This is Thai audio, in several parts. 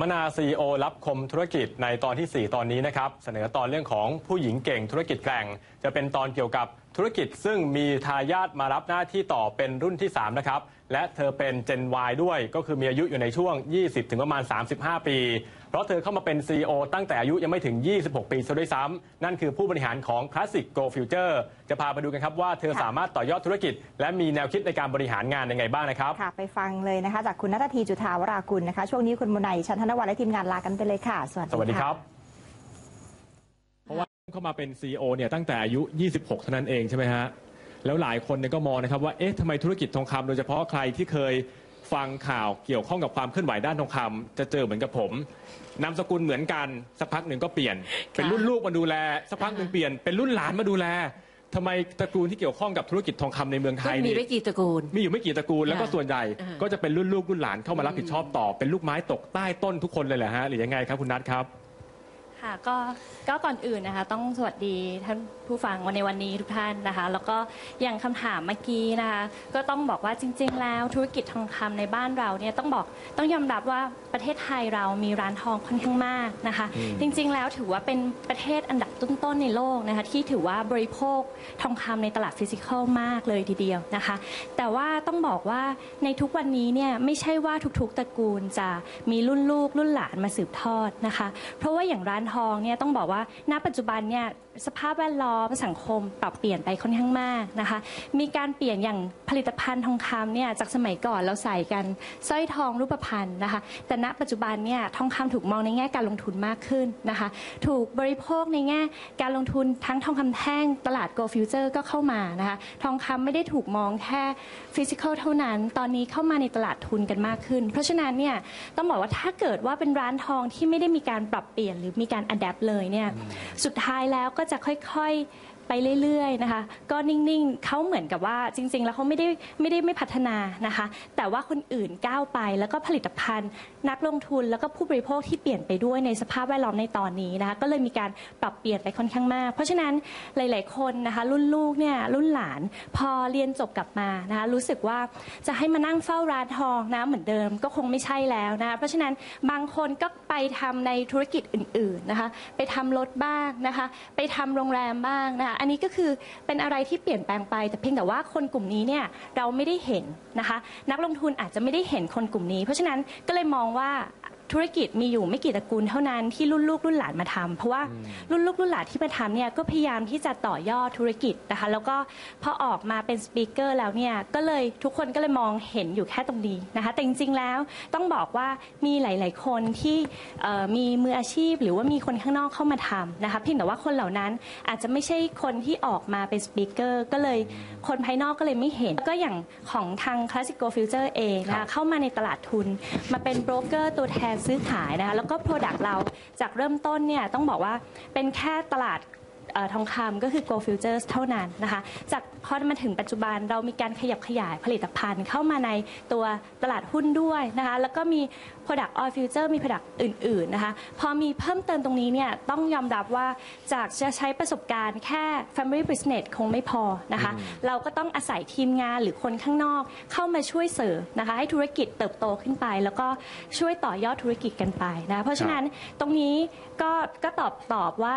มนาซีโอรับคมธุรกิจในตอนที่ 4 ตอนนี้นะครับ เสนอตอนเรื่องของผู้หญิงเก่งธุรกิจแกร่ง จะเป็นตอนเกี่ยวกับ ธุรกิจซึ่งมีทายาทมารับหน้าที่ต่อเป็นรุ่นที่ 3 นะครับ และเธอเป็น Gen Y ด้วย ก็คือมีอายุอยู่ในช่วง 20 ถึงประมาณ 35 ปี เพราะเธอเข้ามาเป็น CEO ตั้งแต่อายุยังไม่ถึง 26 ปีซะด้วยซ้ำ นั่นคือผู้บริหารของ Classic Go Future จะพาไปดูกันครับว่าเธอค่ะสามารถต่อยอดธุรกิจ และมีแนวคิดในการบริหารงานยังไงบ้างนะครับ ค่ะ ไปฟังเลยนะคะ จากคุณนัททีจุธาวรากุลนะคะ ช่วงนี้คุณมุนัยชันธนวัฒน์และทีมงานลากันไปเลยค่ะ สวัสดีสวัสดีะครับ เพราะว่าเข้ามาเป็น CEO เนี่ยตั้งแต่อายุ 26 เท่านั้นเองใช่ไหมฮะ แล้วหลายคนเนี่ยก็มองนะครับว่า เอ๊ะทำไมธุรกิจทองคำโดยเฉพาะใครที่เคยฟังข่าวเกี่ยวข้องกับความเคลื่อนไหวด้านทองคำจะเจอเหมือนกับผมนามสกุลเหมือนกันสักพักหนึ่งก็เปลี่ยน เป็นรุ่นลูกมาดูแล สักพักหนึ่งเปลี่ยนเป็นรุ่นหลานมาดูแลทำไมตระกูลที่เกี่ยวข้องกับธุรกิจทองคำในเมืองไทก็ยมีนี่ ไม่กี่ตระกูล มีอยู่ไม่กี่ตระกูลแล้วก็ค่ะส่วนใหญ่อ่า ก็จะเป็นรุ่นลูกรุ่นหลานเข้ามารับผิดชอบต่อ เป็นลูกไม้ตกใต้ต้นทุกคนเลยแหละฮะหรือยังไงครับคุณนัทครับ ค่ะก็ก็ก่อนอื่นนะคะ ต้องสวัสดีท่านผู้ฟังวันในวันนี้ทุกท่านนะคะ แล้วก็อย่างคำถามเมื่อกี้นะคะ ก็ต้องบอกว่าจริง ๆ แล้วธุรกิจทองคำในบ้านเราเนี่ยต้องบอกต้องยอมรับว่าประเทศไทยเรามีร้านทองค่อนข้างมากนะคะ อืมจริง ๆ แล้วถือว่าเป็นประเทศอันดับต้นๆในโลกนะคะ ที่ถือว่าบริโภคทองคำในตลาดฟิสิกอลมากเลยทีเดียวนะคะ แต่ว่าต้องบอกว่าในทุกวันนี้เนี่ยไม่ใช่ว่าทุกๆตระกูลจะมีรุ่นลูกรุ่นหลานมาสืบทอดนะคะ เพราะว่าอย่างร้านทองเนี่ยต้องบอกว่าณปัจจุบันเนี่ย สภาพแวดล้อมสังคมปรับเปลี่ยนไปค่อนข้างมากนะคะ มีการเปลี่ยนอย่างผลิตภัณฑ์ทองคำเนี่ยจากสมัยก่อนเราใส่กันสร้อยทองรูปพรรณนะคะ แต่ณปัจจุบันเนี่ยทองคำถูกมองในแง่การลงทุนมากขึ้นนะคะ ถูกบริโภคในแง่การลงทุนทั้งทองคำแท่งตลาด Go Future ก็เข้ามานะคะ ทองคำไม่ได้ถูกมองแค่ฟิสิก a l เท่านั้น ตอนนี้เข้ามาในตลาดทุนกันมากขึ้น เพราะฉะนั้นเนี่ยต้องบอกว่าถ้าเกิดว่าเป็นร้านทองที่ไม่ได้มีการปรับเปลี่ยนหรือมีการอัดแอปเลยเนี่ยสุดท้ายแล้วก็จะค่อยๆ ไปเรื่อยๆนะคะ ก็นิ่งๆเขาเหมือนกับว่าจริง ๆ แล้วเขาไม่ได้ไม่ได้ไม่พัฒนานะคะ แต่ว่าคนอื่นก้าวไปแล้วก็ผลิตภัณฑ์ นักลงทุนแล้วก็ผู้บริโภคที่เปลี่ยนไปด้วยในสภาพแวดล้อมในตอนนี้นะคะ ก็เลยมีการปรับเปลี่ยนไปค่อนข้างมาก เพราะฉะนั้นหลาย ๆ คนนะคะ รุ่นลูกเนี่ยรุ่นหลาน พอเรียนจบกลับมานะคะรู้สึกว่าจะให้มานั่งเฝ้าร้านทองนะเหมือนเดิมก็คงไม่ใช่แล้วนะคะเพราะฉะนั้นบางคนก็ไปทำในธุรกิจอื่นๆนะคะ ไปทำรถบ้างนะคะ ไปทำโรงแรมบ้างนะคะอันนี้ก็คือเป็นอะไรที่เปลี่ยนแปลงไป แต่เพียงแต่ว่าคนกลุ่มนี้เนี่ยเราไม่ได้เห็นนะคะ นักลงทุนอาจจะไม่ได้เห็นคนกลุ่มนี้ เพราะฉะนั้นก็เลยมองว่า ธุรกิจมีอยู่ไม่กี่ตระกูลเท่านั้นที่รุ่นลูกรุ่นหลานมาทำเพราะว่ารุ่นลูกรุ่นหลานที่มาทำเนี่ยก็พยายามที่จะต่อยอดธุรกิจนะคะแล้วก็พอออกมาเป็นสปีกเกอร์แล้วเนี่ยก็เลยทุกคนก็เลยมองเห็นอยู่แค่ตรงนี้นะคะแต่จริงๆแล้วต้องบอกว่ามีหลาย ๆ คนที่เอ่อมีมืออาชีพ หรือว่ามีคนข้างนอกเข้ามาทำนะคะเพียงแต่ว่าคนเหล่านั้นอาจจะไม่ใช่คนที่ออกมาเป็นสปีกเกอร์ก็เลยคนภายนอกก็เลยไม่เห็นแล้วก็อย่างของทาง Classico Future เองนะครัคะบ เข้ามาในตลาดทุนมาเป็นโบรกเกอร์ตัวแทนซื้อขายนะคะแล้วก็ Product เราจากเริ่มต้นเนี่ยต้องบอกว่าเป็นแค่ตลาด อ่อทองคำก็คือ Go Futures เท่านั้นนะคะ จากพอมาถึงปัจจุบันเรามีการขยับขยายผลิตภัณฑ์ เข้ามาในตัวตลาดหุ้นด้วยนะคะ แล้วก็มี Product All Future มี Product อื่น ๆ นะคะ พอมีเพิ่มเติมตรงนี้เนี่ยต้องยอมรับว่าจากจะใช้ประสบการณ์แค่ Family Business คงไม่พอนะคะ เราก็ต้องอาศัยทีมงานหรือคนข้างนอกเข้ามาช่วยเสริมนะคะ ให้ธุรกิจเติบโตขึ้นไป แล้วก็ช่วยต่อยอดธุรกิจกันไปนะ เพราะฉะนั้นตรงนี้ก็ก็ตอบตอบว่า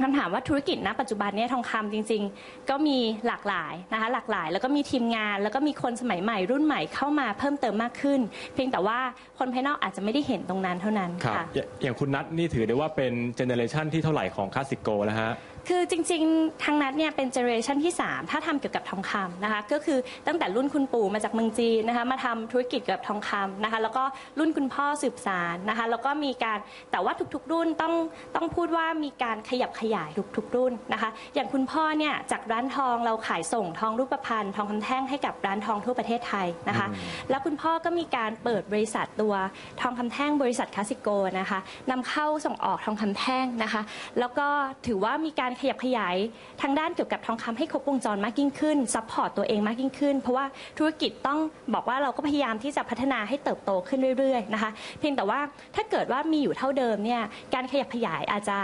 คำถามว่าธุรกิจณปัจจุบันเนี่ยทองคำจริง ๆ ก็มีหลากหลายนะคะหลากหลาย แล้วก็มีทีมงาน แล้วก็มีคนสมัยใหม่รุ่นใหม่เข้ามาเพิ่มเติมมากขึ้น เพียงแต่ว่าคนภายนอกอาจจะไม่ได้เห็นตรงนั้นเท่านั้นค่ะอย่างคุณนัทนี่ถือได้ว่าเป็นเจเนอเรชันที่เท่าไหร่ของคลาสสิโกแล้วฮะ คือจริงๆ ทางนัดเนี่ยเป็นเจเนอเรชันที่ 3 ถ้าทำเกี่ยวกับทองคำนะคะ ก็คือตั้งแต่รุ่นคุณปู่มาจากเมืองจีนนะคะมาทำธุรกิจเกี่ยวกับทองคำนะคะ แล้วก็รุ่นคุณพ่อสืบสารนะคะ แล้วก็มีการแต่ว่าทุกๆ รุ่นต้องต้องพูดว่ามีการขยับขยายทุกๆ รุ่นนะคะ อย่างคุณพ่อเนี่ยจากร้านทองเราขายส่งทองรูปพรรณทองคำแท่งให้กับร้านทองทั่วประเทศไทยนะคะ แล้วคุณพ่อก็มีการเปิดบริษัทตัวทองคำแท่งบริษัทคาสิโกนะคะนำเข้าส่งออกทองคำแท่งนะคะ แล้วก็ถือว่ามีการขยับขยายทางด้านเกี่ยวกับทองคำให้ครบวงจรมากยิ่งขึ้นซัพพอร์ตตัวเองมากยิ่งขึ้น เพราะว่าธุรกิจต้องบอกว่าเราก็พยายามที่จะพัฒนาให้เติบโตขึ้นเรื่อยๆนะคะ เพียงแต่ว่าถ้าเกิดว่ามีอยู่เท่าเดิมเนี่ยการขยับขยายอาจจะ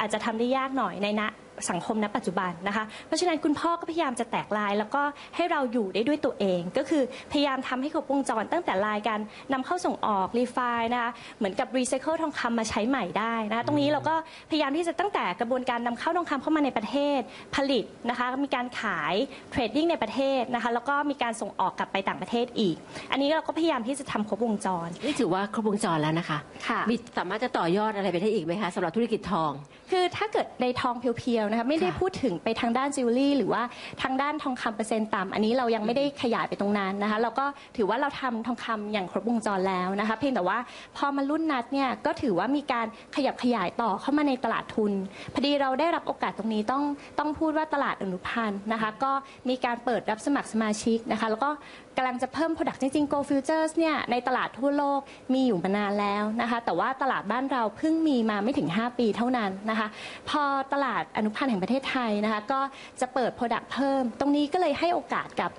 อาจจะทำได้ยากหน่อยในณ สังคมณปัจจุบันนะคะ เพราะฉะนั้นคุณพ่อก็พยายามจะแตกลาย แล้วก็ให้เราอยู่ได้ด้วยตัวเอง ก็คือพยายามทำให้ครบวงจรตั้งแต่ลายการนำเข้าส่งออกรีไฟนะคะเหมือนกับรีไซเคิลทองคำมาใช้ใหม่ได้นะคะตรงนี้เราก็พยายามที่จะตั้งแต่กระบวนการนำเข้าทองคำเข้ามาในประเทศผลิตนะคะมีการขายเทรดดิ้งในประเทศนะคะแล้วก็มีการส่งออกกลับไปต่างประเทศอีก อันนี้เราก็พยายามที่จะทำครบวงจรนี่ถือว่าครบวงจรแล้วนะคะค่ะมีสามารถจะต่อยอดอะไรไปได้อีกไหมคะสำหรับธุรกิจทอง คือถ้าเกิดในทองเพียวๆนะคะไม่ได้ค่ะพูดถึงไปทางด้านจิวเวลรี่หรือว่าทางด้านทองคำเปอร์เซ็นต์ต่ำอันนี้เรายังไม่ได้ขยายไปตรงนั้นนะคะเราก็ถือว่าเราทำทองคำอย่างครบวงจรแล้วนะคะเพียงแต่ว่าพอมารุ่นนัดเนี่ยก็ถือว่ามีการขยับขยายต่อเข้ามาในตลาดทุน พอดีเราได้รับโอกาสตรงนี้ต้องต้องพูดว่าตลาดอนุพันธ์นะคะก็มีการเปิดรับสมัครสมาชิกนะคะแล้วก็กำลังจะเพิ่ม Product จริงๆ Go Futures เนี่ยในตลาดทั่วโลกมีอยู่มานานแล้วนะคะ แต่ว่าตลาดบ้านเราเพิ่งมีมาไม่ถึง 5 ปีเท่านั้นนะคะ พอตลาดอนุพันธ์แห่งประเทศไทยนะคะ ก็จะเปิด Product เพิ่ม ตรงนี้ก็เลยให้โอกาสกับ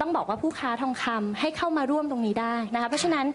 ต้องบอกว่าผู้ค้าทองคำให้เข้ามาร่วมตรงนี้ได้นะคะ เพราะฉะนั้น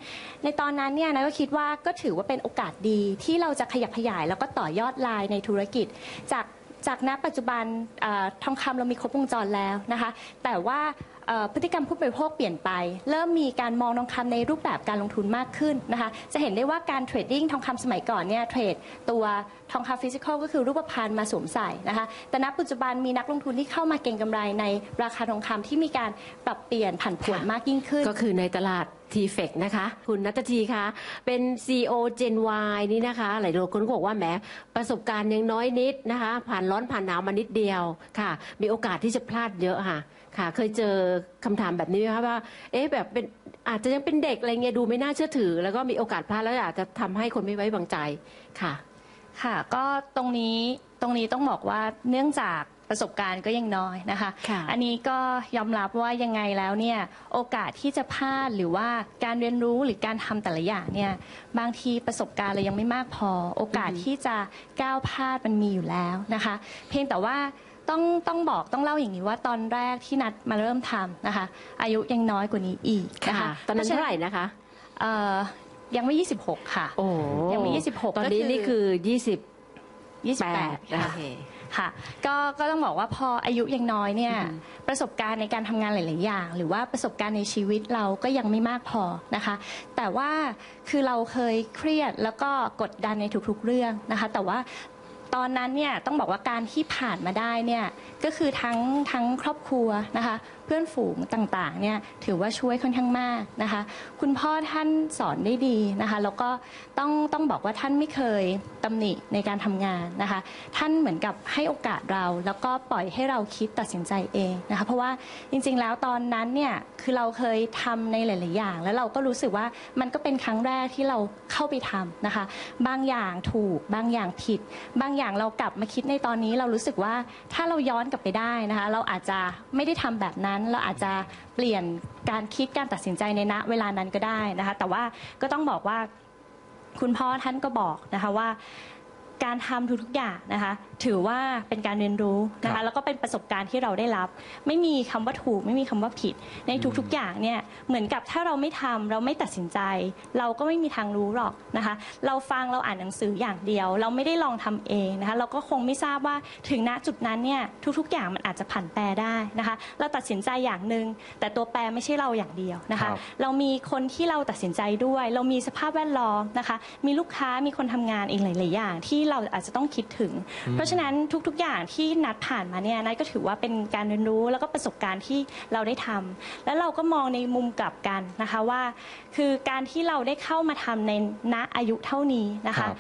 ในตอนนั้นเนี่ยนะก็คิดว่าก็ถือว่าเป็นโอกาสดีที่เราจะขยับขยายแล้วก็ต่อยอดลายในธุรกิจ จาก จากณปัจจุบันเออทองคำเรามีครบวงจรแล้วนะคะ แต่ว่าเอ่อพฤติกรรมผู้บริโภคเปลี่ยนไป เริ่มมีการมองทองคำในรูปแบบการลงทุนมากขึ้นนะคะ จะเห็นได้ว่าการเทรดดิ้งทองคำสมัยก่อนเนี่ยเทรดตัวทองคำฟิสิกอลก็คือรูปพรรณมาสวมใส่นะคะ แต่ณปัจจุบันมีนักลงทุนที่เข้ามาเก็งกำไรในราคาทองคำที่มีการปรับเปลี่ยนผันผวนมากยิ่งขึ้น ก็คือในตลาด t f e c นะคะ คุณนัตทีคะเป็น CEO Gen Y นี่นะคะ หลายคนก็บอกว่าแหมประสบการณ์ยังน้อยนิดนะคะ ผ่านร้อนผ่านหนาวมานิดเดียวค่ะ มีโอกาสที่จะพลาดเยอะค่ะค่ะ เคยเจอคำถามแบบนี้ไหมคะว่า เอ๊ะแบบเป็นอาจจะยังเป็นเด็กอะไรเงี้ยดูไม่น่าเชื่อถือ แล้วก็มีโอกาสพลาดแล้วอาจจะทำให้คนไม่ไว้วางใจค่ะ ค่ะ ก็ตรงนี้ตรงนี้ต้องบอกว่าเนื่องจาก ประสบการณ์ก็ยังน้อยนะคะ ค่ะ อันนี้ก็ยอมรับว่ายังไงแล้วเนี่ยโอกาสที่จะพลาดหรือว่าการเรียนรู้หรือการทำแต่ละอย่างเนี่ยบางทีประสบการณ์เรายังไม่มากพอ โอกาสที่จะก้าวพลาดมันมีอยู่แล้วนะคะ เพียงแต่ว่าต้องต้องบอกต้องเล่าอย่างนี้ว่าตอนแรกที่นัดมาเริ่มทำนะคะ อายุยังน้อยกว่านี้อีกนะคะตอนนั้นเท่าไหร่นะคะ เอ่อยังไม่ 26 ค่ะ โอ้ยังมี26ตอนนี้ก็คือ นี่คือยี่สิบ28โอค่ะเค ค่ะก็ก็ต้องบอกว่าพออายุยังน้อยเนี่ยอือหือประสบการณ์ในการทำงานหลาย ๆ อย่าง หรือว่าประสบการณ์ในชีวิตเราก็ยังไม่มากพอนะคะ แต่ว่าคือเราเคยเครียดแล้วก็กดดันในทุก ๆ เรื่องนะคะ แต่ว่าตอนนั้นเนี่ยต้องบอกว่าการที่ผ่านมาได้เนี่ยก็คือทั้งทั้งครอบครัวนะคะเพื่อนฝูงต่างๆเนี่ยถือว่าช่วยค่อนข้างมากนะคะ คุณพ่อท่านสอนได้ดีนะคะ แล้วก็ต้องต้องบอกว่าท่านไม่เคยตำหนิในการทำงานนะคะ ท่านเหมือนกับให้โอกาสเรา แล้วก็ปล่อยให้เราคิดตัดสินใจเองนะคะ เพราะว่าจริงๆแล้วตอนนั้นเนี่ยคือเราเคยทำในหลาย ๆ อย่าง แล้วเราก็รู้สึกว่ามันก็เป็นครั้งแรกที่เราเข้าไปทำนะคะ บางอย่างถูกบางอย่างผิด บางอย่างเรากลับมาคิดในตอนนี้เรารู้สึกว่าถ้าเราย้อนกลับไปได้นะคะ เราอาจจะไม่ได้ทำแบบนั้นเราอาจจะเปลี่ยนการคิดการตัดสินใจในณเวลานั้นก็ได้นะคะ แต่ว่าก็ต้องบอกว่าคุณพ่อท่านก็บอกนะคะว่า การทำทุกๆอย่างนะคะ ถือว่าเป็นการเรียนรู้นะครัคะบแล้วก็เป็นประสบการณ์ที่เราได้รับ ไม่มีคำว่าถูก ไม่มีคำว่าผิด ในทุกๆอย่างเนี่ยเหมือนกับถ้าเราไม่ทำเราไม่ตัดสินใจ เราก็ไม่มีทางรู้หรอกนะคะ เราฟังเราอ่านหนังสืออย่างเดียว เราไม่ได้ลองทำเองนะคะ เราก็คงไม่ทราบว่าถึงณจุดนั้นเนี่ยทุกๆอย่างมันอาจจะผันแปรได้นะคะ เราตัดสินใจอย่างหนึ่งแต่ตัวแปรไม่ใช่เราอย่างเดียวนะคะครับเรามีคนที่เราตัดสินใจด้วย เรามีสภาพแวดล้อมนะคะ มีลูกค้ามีคนทำงานอีกหลาย ๆ อย่างที่เราอาจจะต้องคิดถึง เพราะฉะนั้นทุกๆอย่างที่นัดผ่านมาเนี่ยนัดก็ถือว่าเป็นการเรียนรู้แล้วก็ประสบการณ์ที่เราได้ทำแล้วเราก็มองในมุมกลับกันนะคะว่า คือการที่เราได้เข้ามาทำในณอายุเท่านี้นะครัคะบ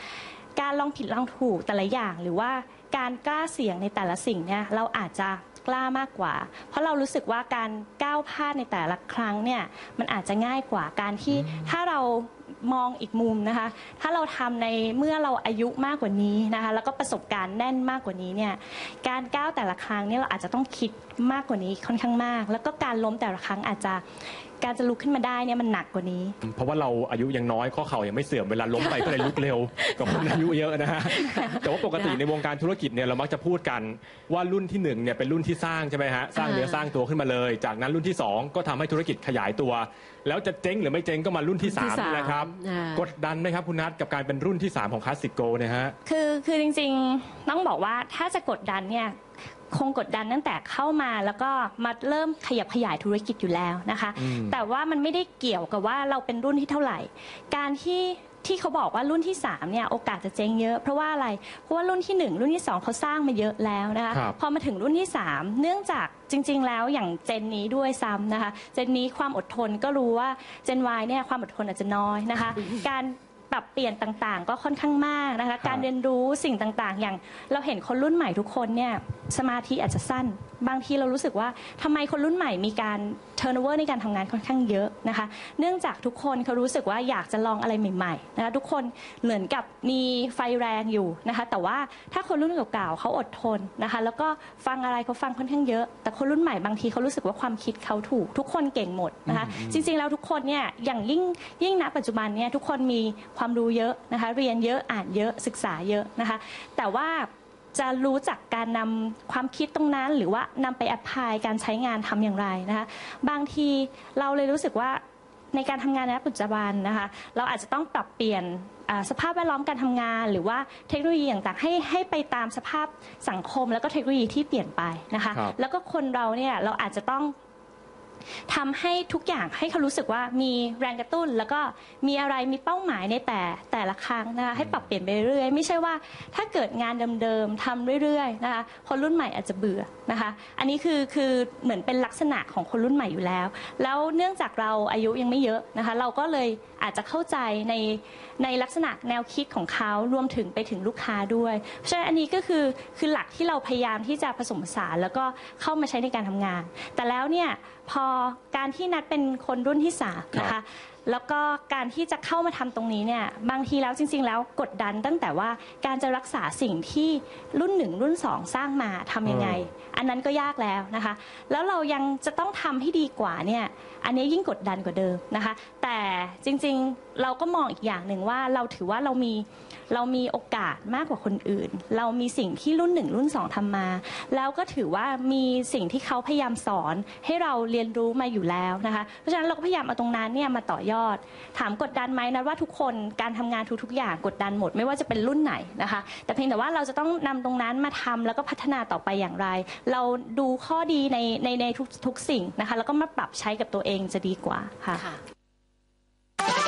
การลองผิดลองถูกแต่ละอย่างหรือว่าการกล้าเสี่ยงในแต่ละสิ่งเนี่ยเราอาจจะกล้ามากกว่า เพราะเรารู้สึกว่าการก้าวพลาดในแต่ละครั้งเนี่ยมันอาจจะง่ายกว่าการที่ถ้าเรา มองอีกมุมนะคะ ถ้าเราทำในเมื่อเราอายุมากกว่านี้นะคะ แล้วก็ประสบการณ์แน่นมากกว่านี้เนี่ย การก้าวแต่ละครั้งเนี่ยเราอาจจะต้องคิดมากกว่านี้ค่อนข้างมาก แล้วก็การล้มแต่ละครั้งอาจจะ การจะลุกขึ้นมาได้เนี่ยมันหนักกว่านี้ เพราะว่าเราอายุยังน้อยข้อเข่ายังไม่เสื่อมเวลาล้มไปก็เลยลุกเร็วกว่าคนอายุเยอะนะฮะแต่ว่าปกติในวงการธุรกิจเนี่ยเรามักจะพูดกันว่ารุ่นที่หนึ่งเนี่ยเป็นรุ่นที่สร้างใช่ไหมฮะสร้างเนื้อสร้างตัวขึ้นมาเลย จากนั้นรุ่นที่สองก็ทำให้ธุรกิจขยายตัว แล้วจะเจ๊งหรือไม่เจ๊งก็มารุ่นที่สามรุ่นที่สามนี่นะครับอ่ากดดันไหมครับคุณนัทกับการเป็นรุ่นที่สามของคลาสสิกโกเนี่ยฮะคือคือจริงๆต้องบอกว่าถ้าจะกดดันเนี่ย คงกดดันตั้งแต่เข้ามาแล้วก็มาเริ่มขยับขยายธุรกิจอยู่แล้วนะคะอืมแต่ว่ามันไม่ได้เกี่ยวกับว่าเราเป็นรุ่นที่เท่าไหร่ การที่ที่เขาบอกว่ารุ่นที่3เนี่ยโอกาสจะเจ๊งเยอะ เพราะว่าอะไร เพราะว่ารุ่นที่ 1 รุ่นที่ 2เขาสร้างมาเยอะแล้วนะคะครับพอมาถึงรุ่นที่ 3 เนื่องจากจริง ๆ แล้วอย่างเจนนี้ด้วยซ้ำนะคะ เจนนี้ความอดทนก็รู้ว่าเจน Y เนี่ยความอดทนอาจจะน้อยนะคะ การปรับเปลี่ยนต่างๆ ก็ค่อนข้างมากนะคะ การเรียนรู้สิ่งต่างๆ อย่างเราเห็นคนรุ่นใหม่ทุกคนเนี่ย สมาธิอาจจะสั้น บางทีเรารู้สึกว่าทำไมคนรุ่นใหม่มีการ turnover ในการทำงานค่อนข้างเยอะนะคะ เนื่องจากทุกคนเขารู้สึกว่าอยากจะลองอะไรใหม่ๆนะคะทุกคนเหมือนกับมีไฟแรงอยู่นะคะ แต่ว่าถ้าคนรุ่นเก่าๆเขาอดทนนะคะ แล้วก็ฟังอะไรเขาฟังค่อนข้างเยอะ แต่คนรุ่นใหม่บางทีเขารู้สึกว่าความคิดเขาถูก ทุกคนเก่งหมดนะคะ จริงๆแล้วทุกคนเนี่ยอย่างยิ่งยิ่งณปัจจุบันเนี่ยทุกคนมีความรู้เยอะนะคะ เรียนเยอะอ่านเยอะศึกษาเยอะนะคะ แต่ว่า จะรู้จักการนำความคิดตรงนั้น หรือว่านำไปแอพพลายการใช้งานทำอย่างไรนะคะ บางทีเราเลยรู้สึกว่าในการทำงานในปัจจุบันนะคะ เราอาจจะต้องปรับเปลี่ยนอ่าสภาพแวดล้อมการทำงาน หรือว่าเทคโนโลยีต่างๆให้ให้ไปตามสภาพสังคม แล้วก็เทคโนโลยีที่เปลี่ยนไปนะคะครับแล้วก็คนเราเนี่ยเราอาจจะต้อง ทำให้ทุกอย่างให้เขารู้สึกว่ามีแรงกระตุ้น แล้วก็มีอะไรมีเป้าหมายในแต่แต่ละครั้งนะคะให้ปรับเปลี่ยนไปเรื่อยไม่ใช่ว่าถ้าเกิดงานเดิมๆทำเรื่อยๆนะคะคนรุ่นใหม่อาจจะเบื่อนะคะอันนี้คือคือเหมือนเป็นลักษณะของคนรุ่นใหม่อยู่แล้ว แล้วเนื่องจากเราอายุยังไม่เยอะนะคะเราก็เลย อาจจะเข้าใจในในลักษณะแนวคิดของเขารวมถึงไปถึงลูกค้าด้วย เพราะฉะนั้นอันนี้ก็คือคือหลักที่เราพยายามที่จะผสมผสานแล้วก็เข้ามาใช้ในการทำงาน แต่แล้วเนี่ยพอการที่นัดเป็นคนรุ่นที่สามนะคะ แล้วก็การที่จะเข้ามาทำตรงนี้เนี่ยบางทีแล้วจริง ๆ แล้วกดดันตั้งแต่ว่าการจะรักษาสิ่งที่รุ่นหนึ่งรุ่นสองสร้างมาทำยังไง อันนั้นก็ยากแล้วนะคะ แล้วเรายังจะต้องทำให้ดีกว่าเนี่ยอันนี้ยิ่งกดดันกว่าเดิมนะคะ แต่จริงๆเราก็มองอีกอย่างหนึ่งว่าเราถือว่าเรามีเรามีโอกาสมากกว่าคนอื่น เรามีสิ่งที่รุ่นหนึ่งรุ่นสองทำมา แล้วก็ถือว่ามีสิ่งที่เขาพยายามสอนให้เราเรียนรู้มาอยู่แล้วนะคะ เพราะฉะนั้นเราก็พยายามเอาตรงนั้นเนี่ยมาต่อยอดถามกดดันไหมนะว่าทุกคนการทำงานทุกๆอย่างกดดันหมด ไม่ว่าจะเป็นรุ่นไหนนะคะ แต่เพียงแต่ว่าเราจะต้องนำตรงนั้นมาทำแล้วก็พัฒนาต่อไปอย่างไร เราดูข้อดีในในในทุกทุกสิ่งนะคะ แล้วก็มาปรับใช้กับตัวเองจะดีกว่าค่ะ